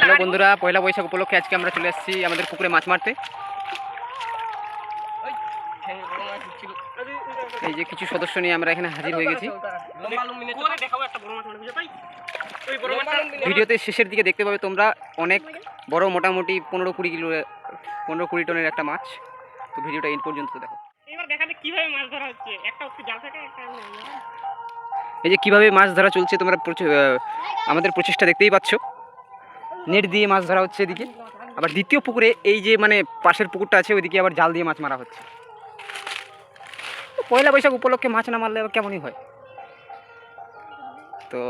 Hello বন্ধুরা, পয়লা বৈশাখ উপলক্ষে আজকে আমরা চলে এসেছি আমাদের পুকুরে মাছ মারতে। এই যে কিছু সদস্য নিয়ে আমরা এখানে হাজির হয়ে গেছি। ভিডিওতে শেষের দিকে দেখতে পাবে তোমরা, অনেক বড় মোটামুটি পনেরো কুড়ি কিলো, পনেরো কুড়ি টনের একটা মাছ। তো ভিডিওটা এই পর্যন্ত দেখো। মাছ ধরা হচ্ছে? এই যে কীভাবে মাছ ধরা চলছে তোমরা আমাদের প্রচেষ্টা দেখতেই পাচ্ছ। নেট দিয়ে মাছ ধরা হচ্ছে এদিকে। আবার দ্বিতীয় পুকুরে এই যে মানে পাশের পুকুরটা আছে, ওইদিকে আবার জাল দিয়ে মাছ মারা হচ্ছে। পয়লা বৈশাখ উপলক্ষে মাছ না মারলে কেমনই হয়? তো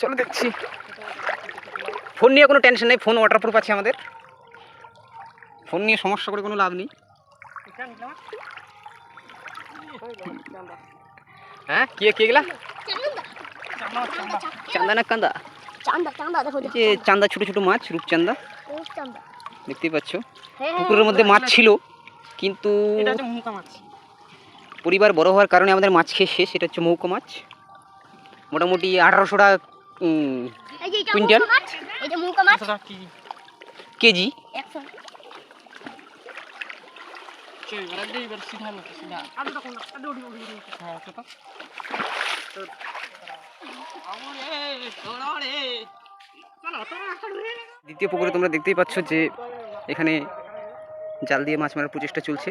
চলো দেখছি। ফোন নিয়ে কোনো টেনশন নেই, ফোন ওয়াটারপ্রুফ আছে আমাদের। ফোন নিয়ে সমস্যা করে কোনো লাভ নেই। হ্যাঁ কে কে গেলা? চান্দা না কান্দা? চান্দা চান্দা দেখো এই যে চান্দা ছোট ছোট মাছ রূপচান্দা। দেখো চান্দা দেখতেই পাচ্ছ? পুকুরের মধ্যে মাছ ছিল কিন্তু এটা হচ্ছে মুকা মাছ। পরিবার বড় হওয়ার কারণে আমাদের মাছ খেয়ে শেষ এটা হচ্ছে মৌকো মাছ। মোটামুটি আঠারোশো টাকা কুইন্টাল? কেজি। দ্বিতীয় পুকুরে তোমরা দেখতেই পাচ্ছ যে এখানে জাল দিয়ে মাছ মারার প্রচেষ্টা চলছে।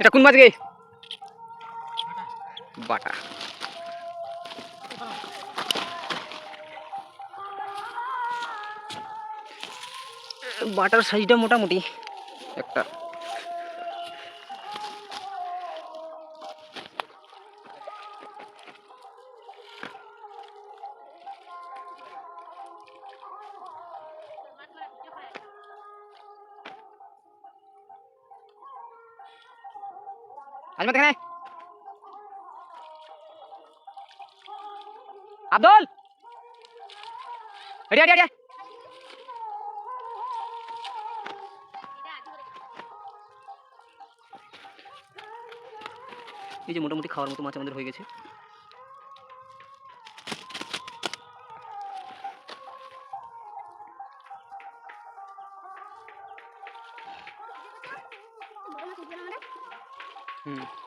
এটা কোন মাছ গে বাটা। বাটার সাইজটা মোটামুটি। একটা। আজমত এখানে। আব্দুল! এডি এডি এই যে মোটামুটি খাওয়ার মতো মাছ আমাদের হয়ে গেছে। হুম।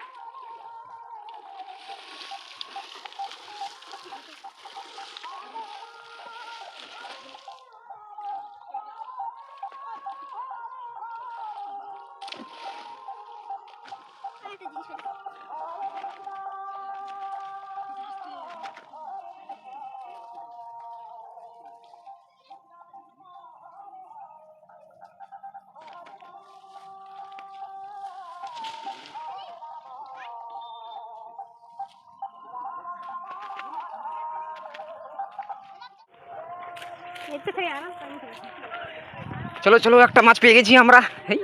একটু খাই আরাম পানি খাই চলো চলো একটা মাছ পেয়ে গেছি আমরা এই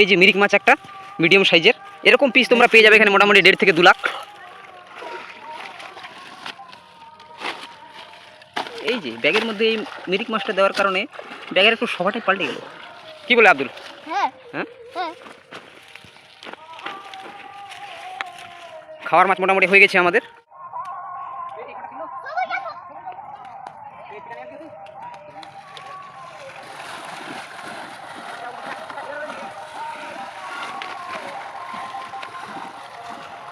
এই যে মিরিক মাছ একটা মিডিয়াম সাইজের এরকম পিস তোমরা পেয়ে যাবে এখানে মোটামুটি দেড় থেকে দু লাখ। এই যে ব্যাগের মধ্যে এই মিরিক মাছটা দেওয়ার কারণে ব্যাগের একটু সবাটাই পাল্টে গেল। কি বলে আব্দুল? হ্যাঁ। হ্যাঁ? হ্যাঁ। খাওয়ার মাছ মোটামুটি হয়ে গেছে আমাদের।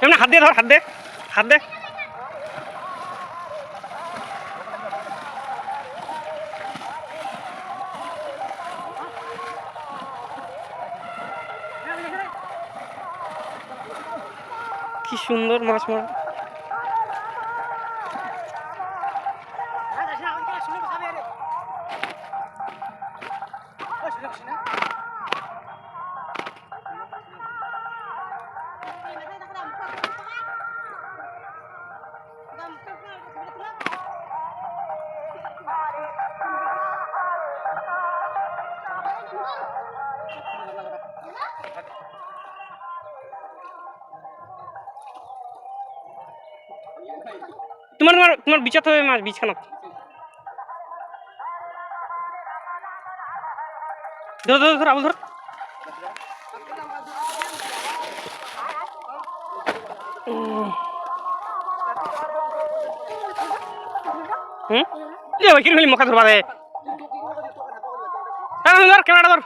এমনি হাত দিয়ে ধর হাত দে হাত দে কি সুন্দর মাছ মারা। তোমার তোমার তোমার বিচাতে হবে মাছ বিছানা। ধর ধর ধর, আবুল ধর। হুম? কীরকম মুখা ধরবা দে হ্যাঁ ধর, ক্যামেরাটা ধর।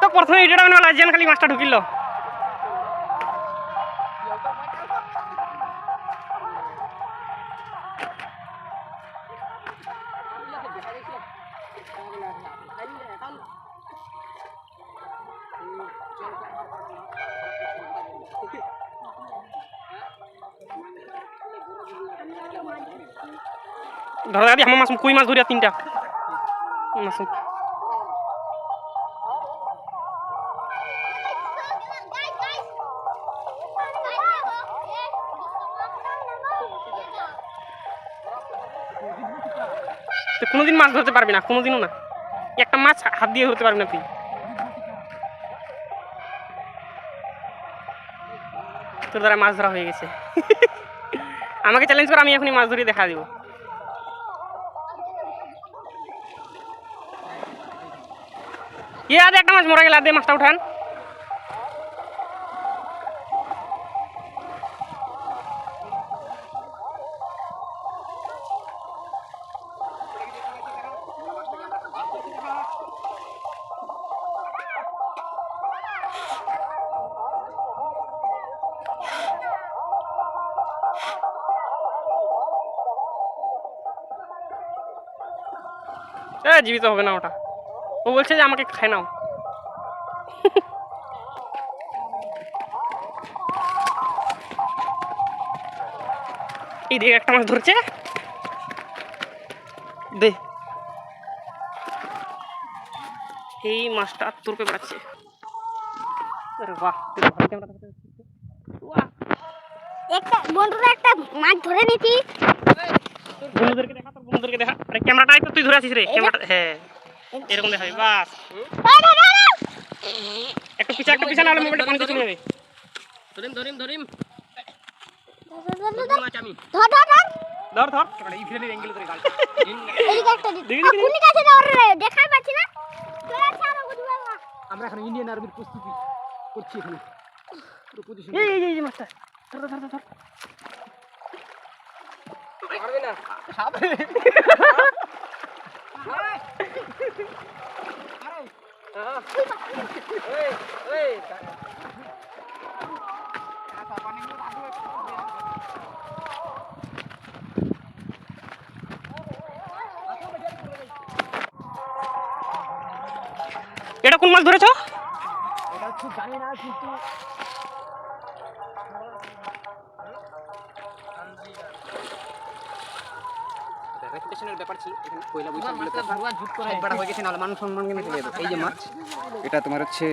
তো প্রথমে এটা মানে লাজিয়ান খালি মাছটা ঢুকিল। ধরা দাদি আমার মাছ, কুই মাছ ধরিয়া তিনটা। মাছ। কোনোদিন মাছ ধরতে পারবি না কোনোদিনও না। একটা মাছ হাত দিয়ে ধরতে পারবি না তুই। তোর দ্বারা মাছ ধরা হয়ে গেছে। আমাকে চ্যালেঞ্জ কর আমি এখনই মাছ ধরে দেখা দিব। ইয়ে আদে একটা মাছ মরা গেলে আদে মাছটা উঠান এ জীবিত হবে না ওটা ও বলছে যে আমাকে খায় নাও। এই দেখ একটা মাছ ধরছে। দে। এই মাছটা তোর বেড়াচ্ছে আরে বাহ একটা বন্ধুরা একটা মাছ ধরে নিয়েছি। বন্ধুদেরকে দেখা তোর বন্ধুদেরকে দেখা। আরে ক্যামেরাটাই তো তুই ধরে আছিস রে ক্যামেরাটা হ্যাঁ। এরকম দেখাবি বাস। দাঁড়া, দাঁড়া, দাঁড়া। একটু পিছা একটু পিছা নাহলে মোবাইলটা পানিতে চলে যাবে। ধরিম ধরিম ধরিম। ধর, ধর, ধর, ধর। ধর, ধর, ধর। ধর ধর। এদিকে একটা দিন। দেখি, আ, দেখি, কোন কাছে না ওর? পাচ্ছি না। তোরা ছাড়ো বুঝবে আমরা এখন ইন্ডিয়ান আর্মির প্রস্তুতি করছি এখানে। পুরো position এই এই এই এই ধর ধর ধর ধর। পারবে না। এটা কোন মাছ ধরেছো এটা খুব জানি না কিন্তু রেপুটেশনের ব্যাপার ছিল এখানে পয়লা বৈশাখ বলে মাছটা কথা। ধরবা ঝুট করে একবার হয়ে গেছে নাহলে সম্মান কিন্তু যেত। এই যে মাছ এটা তোমার হচ্ছে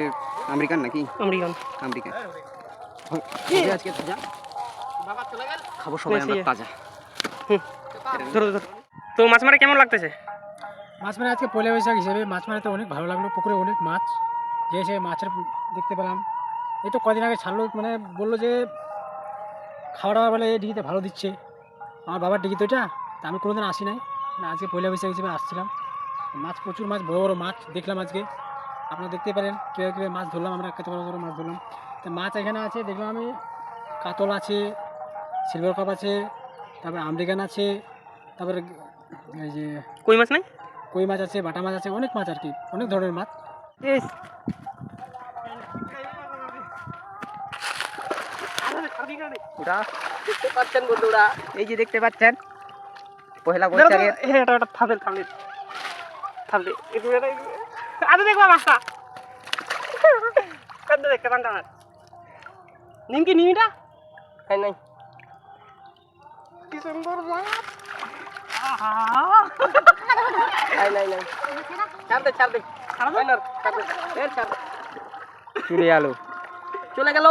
আমেরিকান নাকি? আমেরিকান। আমেরিকান। আজকে গেল। খাব সবাই আমরা তাজা। তো মাছ মারা কেমন লাগতেছে? মাছ মারে আজকে পয়লা বৈশাখ হিসেবে মাছ মারাতে অনেক ভালো লাগল পুকুরে অনেক মাছ। যে সে মাছের দেখতে পেলাম। এই তো কদিন আগে ছাড়লো মানে বলল যে খাওয়া দাওয়া বলে এই ডিগিতে ভালো দিচ্ছে। আমার বাবার ডিগি তো এটা তা আমি কোনোদিন আসি নাই। না আজকে পয়লা বৈশাখ হিসেবে আসছিলাম। মাছ প্রচুর মাছ বড় বড় মাছ দেখলাম আজকে। আপনারা দেখতে পারেন কীভাবে কীভাবে মাছ ধরলাম আমরা কত বড় বড় মাছ ধরলাম। তো মাছ এখানে আছে দেখলাম আমি কাতল আছে সিলভার কাপ আছে তারপরে আমেরিকান আছে তারপরে এই যে কই মাছ নাই? কই মাছ আছে বাটা মাছ আছে অনেক মাছ আর কি অনেক ধরনের মাছ। ওটা দেখতে পাচ্ছেন এই যে দেখতে পাচ্ছেন পহেলা দেখো, বৈশাখের হ্যাঁ এটা একটা থামলে থামলে। থামলে। একটু এটা আরে দেখবা মাছটা কত দেখতে পান না নিমকি নিমিটা? নাই নাই। কি সুন্দর মাছ আহা নাই নাই নাই। ছাড় দে ছাড় দে। ছাড় দে। না ছাড় দে। এর ছাড় দে। চলে গেল চলে গেল।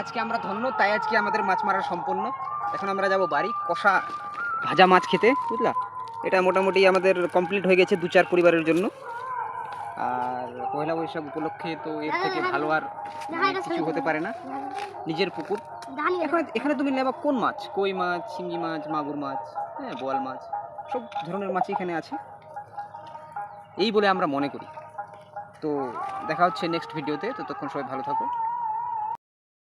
আজকে আমরা ধন্য তাই আজকে আমাদের মাছ মারা সম্পন্ন। এখন আমরা যাব বাড়ি কষা ভাজা মাছ খেতে, বুঝলা? এটা মোটামুটি আমাদের কমপ্লিট হয়ে গেছে দু চার পরিবারের জন্য। আর পয়লা বৈশাখ উপলক্ষে তো এর থেকে ভালো আর মানে কিছু হতে পারে না। নিজের পুকুর। এখানে এখানে তুমি নেবা কোন মাছ? কই মাছ শিঙ্গি মাছ, মাগুর মাছ হ্যাঁ বোয়াল মাছ, সব ধরনের মাছই এখানে আছে। এই বলে আমরা মনে করি। তো দেখা হচ্ছে নেক্সট ভিডিওতে ততক্ষণ সবাই ভালো থাকো।